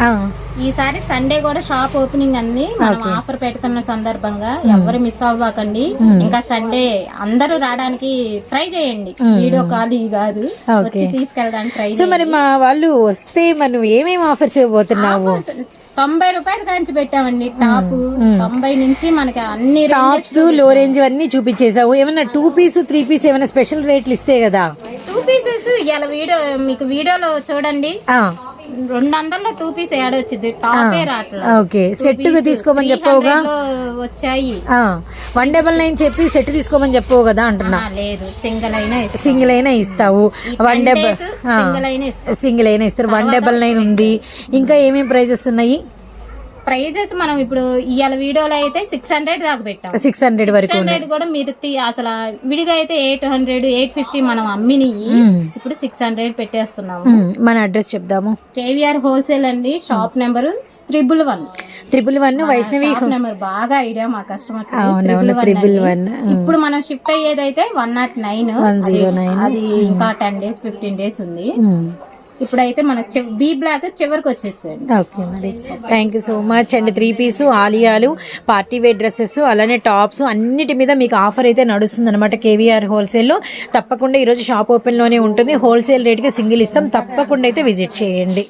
ఆ, ఈసారి సండే కూడా షాప్ ఓపెనింగ్ అన్ని మనం ఆఫర్ పెడుతున్న సందర్భంగా ఎవరు మిస్ అవ్వకండి. ఇంకా సండే అందరూ రావడానికి ట్రై చేయండి. వీడియో కాల్ ఇవి కాదు. వచ్చి తీసుకెళ్ళడానికి ట్రై సో మరి మా వాళ్ళు వస్తే మనం ఏమేమి ఆఫర్స్ ఇవ్వబోతున్నావు? తొంభై రూపాయలు కాంచి పెట్టామండి. టాప్ తొంభై నుంచి మనకి అన్ని టాప్స్లో రేంజ్ అన్ని చూపించేసావు ఏమైనా టూ పీస్ త్రీ పీస్ ఏమైనా స్పెషల్ రేట్లు ఇస్తే కదా? టూ పీసెస్ ఇలా వీడియో మీకు వీడియోలో చూడండి. రెండు వందల్లో టూ పీస్ యాడ్ వచ్చింది టాపే రావట్లేదు. ఓకే. సెట్గా తీసుకోమని చెప్పవుగా? 300 లో వచ్చాయి. వన్ డబల్ నైన్ చెప్పి సెట్ తీసుకోమని చెప్పవు కదా అంటున్నా. లేదు. సింగిల్ అయినా. సింగిల్ అయినా ఇస్తావు. వన్ డబల్ సింగిల్ అయినా ఇస్తారు. వన్ డబల్ నైన్ ఉంది. ఇంకా ఏమేమి ప్రైజెస్ ఉన్నాయి? ప్రైజెస్ మనం ఇప్పుడు ఇవాళ వీడియోలో అయితే సిక్స్ హండ్రెడ్ దాకా పెట్టాం. సిక్స్ హండ్రెడ్ వరకు హండ్రెడ్ కూడా మీరు అసలు విడిగా అయితే ఎయిట్ హండ్రెడ్ ఎయిట్ ఫిఫ్టీ మనం అమ్మిని ఇప్పుడు సిక్స్ హండ్రెడ్ పెట్టేస్తున్నాము. మన అడ్రస్ చెప్దాము. కేవీఆర్ హోల్సేల్ అండి shop number triple one. Triple one Vaishnavi number బాగా ఐడియా మా కస్టమర్స్ అవునవును త్రిపుల్ వన్ ఇప్పుడు మనం shift అయ్యేదైతే one nought nine one zero nine అది ఇంకా టెన్ డేస్ ఫిఫ్టీన్ డేస్ ఉంది. ఇప్పుడైతే మన బీ బ్లాక్ చివరికి వచ్చేసేయండి. ఓకే మరి. థ్యాంక్ యూ సో మచ్ అండి త్రీ పీస్ ఆలియాలు పార్టీ వేర్ డ్రెస్సెస్ అలానే టాప్స్ అన్నిటి మీద మీకు ఆఫర్ అయితే నడుస్తుంది అనమాట కేవీఆర్ హోల్సేల్లో తప్పకుండా ఈరోజు షాప్ ఓపెన్లోనే ఉంటుంది. హోల్సేల్ రేట్కి సింగిల్ ఇస్తాం. తప్పకుండా అయితే విజిట్ చేయండి.